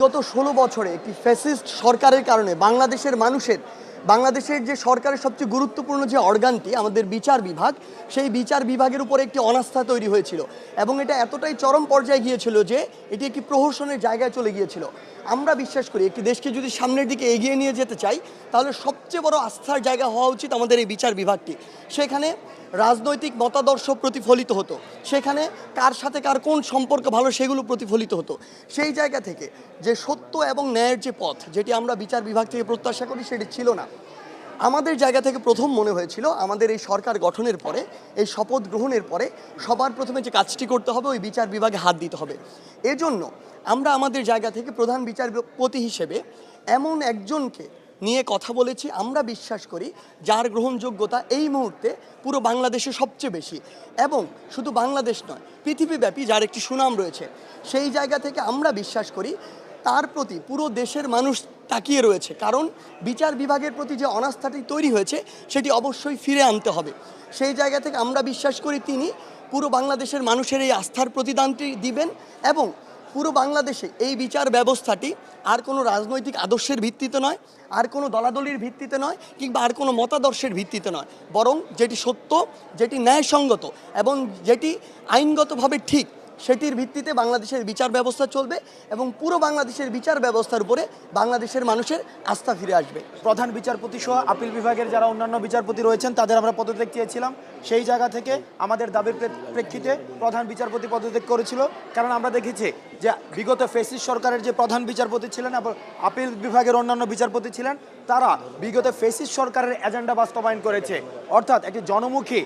গত ষোলো বছরে একটি ফ্যাসিস্ট সরকারের কারণে বাংলাদেশের মানুষের বাংলাদেশের যে সরকারের সবচেয়ে গুরুত্বপূর্ণ যে অর্গানটি, আমাদের বিচার বিভাগ, সেই বিচার বিভাগের উপর একটি অনাস্থা তৈরি হয়েছিল। এবং এটা এতটাই চরম পর্যায়ে গিয়েছিল যে, এটি একটি প্রহসনের জায়গায় চলে গিয়েছিল। আমরা বিশ্বাস করি, একটি দেশকে যদি সামনের দিকে এগিয়ে নিয়ে যেতে চাই, তাহলে সবচেয়ে বড় আস্থার জায়গা হওয়া উচিত আমাদের এই বিচার বিভাগটি। সেখানে রাজনৈতিক মতাদর্শ প্রতিফলিত হতো। সেখানে কার সাথে কার কোন সম্পর্ক ভালো সেগুলো প্রতিফলিত হতো। সেই জায়গা থেকে যে সত্য এবং ন্যায়ের যে পথ, যেটি আমরা বিচার বিভাগ থেকে প্রত্যাশা করি, সেটি ছিল না। আমাদের জায়গা থেকে প্রথম মনে হয়েছিল আমাদের এই সরকার গঠনের পরে, এই শপথ গ্রহণের পরে সবার প্রথমে যে কাজটি করতে হবে, ওই বিচার বিভাগে হাত দিতে হবে। এজন্য আমরা আমাদের জায়গা থেকে প্রধান বিচারপতি হিসেবে এমন একজনকে নিয়ে কথা বলেছি, আমরা বিশ্বাস করি যার গ্রহণযোগ্যতা এই মুহূর্তে পুরো বাংলাদেশে সবচেয়ে বেশি। এবং শুধু বাংলাদেশ নয়, পৃথিবীব্যাপী যার একটি সুনাম রয়েছে, সেই জায়গা থেকে আমরা বিশ্বাস করি তার প্রতি পুরো দেশের মানুষ তাকিয়ে রয়েছে। কারণ বিচার বিভাগের প্রতি যে অনাস্থাটি তৈরি হয়েছে, সেটি অবশ্যই ফিরে আনতে হবে। সেই জায়গা থেকে আমরা বিশ্বাস করি তিনি পুরো বাংলাদেশের মানুষের এই আস্থার প্রতিদানটি দিবেন এবং পুরো বাংলাদেশে এই বিচার ব্যবস্থাটি আর কোনো রাজনৈতিক আদর্শের ভিত্তিতে নয়, আর কোনো দলাদলির ভিত্তিতে নয় কিংবা আর কোনো মতাদর্শের ভিত্তিতে নয়। বরং যেটি সত্য, যেটি ন্যায়সঙ্গত এবং যেটি আইনগতভাবে ঠিক সেটির ভিত্তিতে বাংলাদেশের বিচার ব্যবস্থা চলবে এবং পুরো বাংলাদেশের বিচার ব্যবস্থার উপরে বাংলাদেশের মানুষের আস্থা ফিরে আসবে। প্রধান বিচারপতি সহ আপিল বিভাগের যারা অন্যান্য বিচারপতি রয়েছেন, তাদের আমরা পদত্যাগ চেয়েছিলাম। সেই জায়গা থেকে আমাদের দাবির প্রে- প্রেক্ষিতে প্রধান বিচারপতি পদত্যাগ করেছিল। কারণ আমরা দেখেছি যে বিগত ফেসিস সরকারের যে প্রধান বিচারপতি ছিলেন এবং আপিল বিভাগের অন্যান্য বিচারপতি ছিলেন, তারা বিগত ফেসিস সরকারের এজেন্ডা বাস্তবায়ন করেছে। অর্থাৎ একটি জনমুখী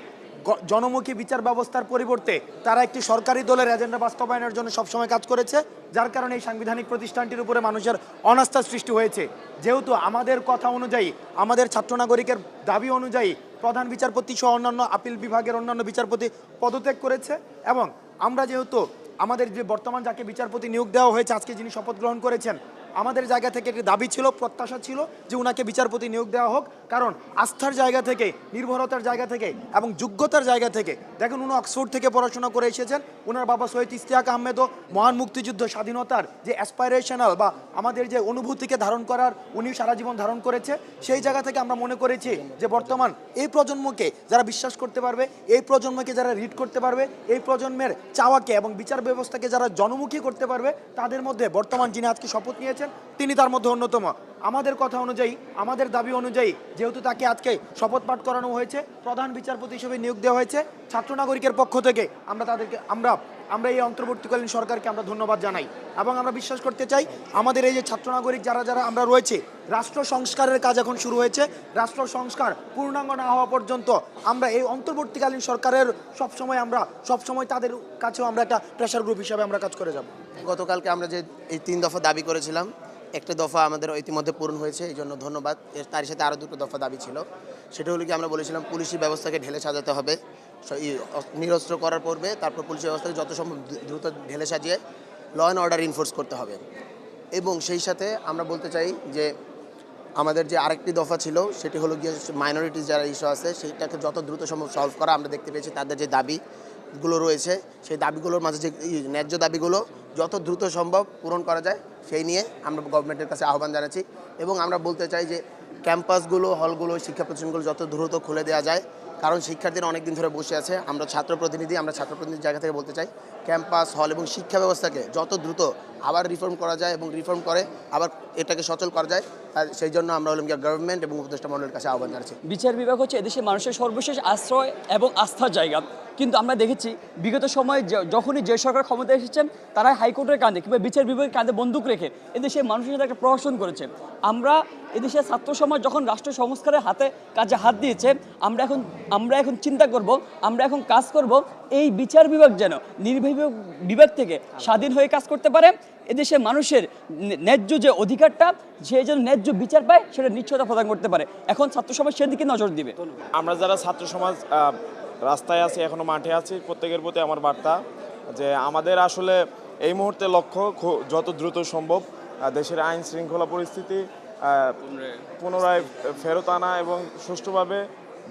জনমুখী বিচার ব্যবস্থার পরিবর্তে তারা একটি সরকারি দলের এজেন্ডা বাস্তবায়নের জন্য সবসময় কাজ করেছে, যার কারণে এই সাংবিধানিক প্রতিষ্ঠানটির উপরে মানুষের অনাস্থা সৃষ্টি হয়েছে। যেহেতু আমাদের কথা অনুযায়ী, আমাদের ছাত্র নাগরিকের দাবি অনুযায়ী প্রধান বিচারপতি সহ অন্যান্য আপিল বিভাগের অন্যান্য বিচারপতি পদত্যাগ করেছে এবং আমরা যেহেতু আমাদের যে বর্তমান যাকে বিচারপতি নিয়োগ দেওয়া হয়েছে, আজকে যিনি শপথ গ্রহণ করেছেন আমাদের জায়গা থেকে একটি দাবি ছিল, প্রত্যাশা ছিল যে উনাকে বিচারপতি নিয়োগ দেওয়া হোক। কারণ আস্থার জায়গা থেকে, নির্ভরতার জায়গা থেকে এবং যোগ্যতার জায়গা থেকে, দেখুন উনি অক্সফোর্ড থেকে পড়াশোনা করে এসেছেন। ওনার বাবা সৈয়দ ইস্তিয়াক আহমেদও মহান মুক্তিযুদ্ধ স্বাধীনতার যে অ্যাসপাইরেশনাল বা আমাদের যে অনুভূতিকে ধারণ করার উনি সারা জীবন ধারণ করেছে, সেই জায়গা থেকে আমরা মনে করেছি যে বর্তমান এই প্রজন্মকে যারা বিশ্বাস করতে পারবে, এই প্রজন্মকে যারা রিড করতে পারবে, এই প্রজন্মের চাওয়াকে এবং বিচার ব্যবস্থাকে যারা জনমুখী করতে পারবে, তাদের মধ্যে বর্তমান যিনি আজকে শপথ নিয়েছেন তিনি তার মধ্যে অন্যতম। আমাদের কথা অনুযায়ী, আমাদের দাবি অনুযায়ী, যেহেতু তাকে আজকে শপথ পাঠ করানো হয়েছে, প্রধান বিচারপতি হিসেবে নিয়োগ দেওয়া হয়েছে, ছাত্র নাগরিকের পক্ষ থেকে আমরা তাদেরকে, আমরা আমরা এই অন্তর্বর্তীকালীন সরকারকে আমরা ধন্যবাদ জানাই এবং আমরা বিশ্বাস করতে চাই আমাদের এই যে ছাত্র নাগরিক যারা যারা আমরা রয়েছে, রাষ্ট্র সংস্কারের কাজ এখন শুরু হয়েছে। রাষ্ট্র সংস্কার পূর্ণাঙ্গ না হওয়া পর্যন্ত আমরা এই অন্তর্বর্তীকালীন সরকারের সবসময় আমরা, সবসময় তাদের কাছেও আমরা একটা প্রেশার গ্রুপ হিসাবে আমরা কাজ করে যাব। গতকালকে আমরা যে এই তিন দফা দাবি করেছিলাম একটা দফা আমাদের ইতিমধ্যে পূরণ হয়েছে, এই জন্য ধন্যবাদ। তারই সাথে আরও দুটো দফা দাবি ছিল। সেটা হলো কি আমরা বলেছিলাম পুলিশি ব্যবস্থাকে ঢেলে সাজাতে হবে। নিরস্ত্র করার পূর্বে তারপর পুলিশি ব্যবস্থাকে যত সম্ভব দ্রুত ঢেলে সাজিয়ে ল অ্যান্ড অর্ডার ইনফোর্স করতে হবে। এবং সেই সাথে আমরা বলতে চাই যে আমাদের যে আরেকটি দফা ছিল, সেটি হলো গিয়ে মাইনরিটিস যারা ইস্যু আছে, সেইটাকে যত দ্রুত সম্ভব সলভ করা আমরা দেখতে পেয়েছি। তাদের যে দাবিগুলো রয়েছে, সেই দাবিগুলোর মাঝে যে ন্যায্য দাবিগুলো যত দ্রুত সম্ভব পূরণ করা যায়, সেই নিয়ে আমরা গভর্নমেন্টের কাছে আহ্বান জানাচ্ছি। এবং আমরা বলতে চাই যে ক্যাম্পাসগুলো হলগুলো শিক্ষা প্রতিষ্ঠানগুলো যত দ্রুত খুলে দেওয়া যায়, কারণ শিক্ষার্থীরা অনেক দিন ধরে বসে আছে। আমরা ছাত্র প্রতিনিধি আমরা ছাত্র প্রতিনিধির জায়গা থেকে বলতে চাই ক্যাম্পাস হল এবং শিক্ষা ব্যবস্থাকে যত দ্রুত আবার রিফর্ম করা যায় এবং রিফর্ম করে আবার এটাকে সচল করা যায় আর সেই জন্য আমরা হলাম গভর্নমেন্ট এবং উপদেষ্টা মন্ডলের কাছে আহ্বান জানাচ্ছি। বিচার বিভাগ হচ্ছে এদেশের মানুষের সর্বশেষ আশ্রয় এবং আস্থার জায়গা। কিন্তু আমরা দেখেছি বিগত সময়ে যখনই যে সরকার ক্ষমতায় এসেছেন তারা হাইকোর্টের কাঁধে কিংবা বিচার বিভাগের কাঁধে বন্দুক রেখে এদেশের মানুষের সাথে একটা প্রহসন করেছে। আমরা এদেশের ছাত্র সমাজ যখন রাষ্ট্র সংস্কারের হাতে কাজে হাত দিয়েছে, আমরা এখন আমরা এখন চিন্তা করব, আমরা এখন কাজ করব, এই বিচার বিভাগ যেন নির্বাহী বিভাগ- থেকে স্বাধীন হয়ে কাজ করতে পারে। এদেশের মানুষের ন্যায্য যে অধিকারটা, সে যেন ন্যায্য বিচার পায়, সেটা নিশ্চয়তা প্রদান করতে পারে। এখন ছাত্র সমাজ সেদিকে নজর দিবে। আমরা যারা ছাত্র সমাজ রাস্তায় আছি, এখনও মাঠে আছি। প্রত্যেকের প্রতি আমার বার্তা যে আমাদের আসলে এই মুহূর্তে লক্ষ্য যত দ্রুত সম্ভব দেশের আইন শৃঙ্খলা পরিস্থিতি পুনরায় ফেরত আনা এবং সুষ্ঠুভাবে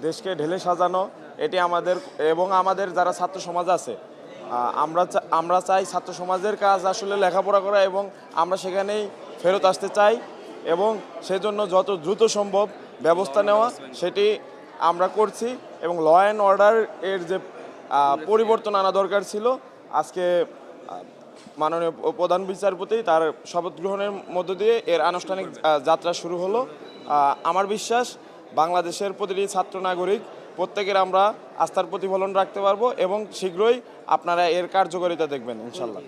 দেশকে ঢেলে সাজানো, এটি আমাদের এবং আমাদের যারা ছাত্র সমাজ আছে আমরা আমরা চাই ছাত্র সমাজের কাজ আসলে লেখাপড়া করা এবং আমরা সেখানেই ফেরত আসতে চাই এবং সেজন্য যত দ্রুত সম্ভব ব্যবস্থা নেওয়া, সেটি আমরা করছি। এবং ল অ্যান্ড অর্ডার এর যে পরিবর্তন আনা দরকার ছিল, আজকে মাননীয় প্রধান বিচারপতি তার শপথ গ্রহণের মধ্য দিয়ে এর আনুষ্ঠানিক যাত্রা শুরু হলো। আমার বিশ্বাস বাংলাদেশের প্রতিটি ছাত্র নাগরিক, প্রত্যেকের আমরা আস্থার প্রতিফলন রাখতে পারব এবং শীঘ্রই আপনারা এর কার্যকারিতা দেখবেন ইনশাল্লাহ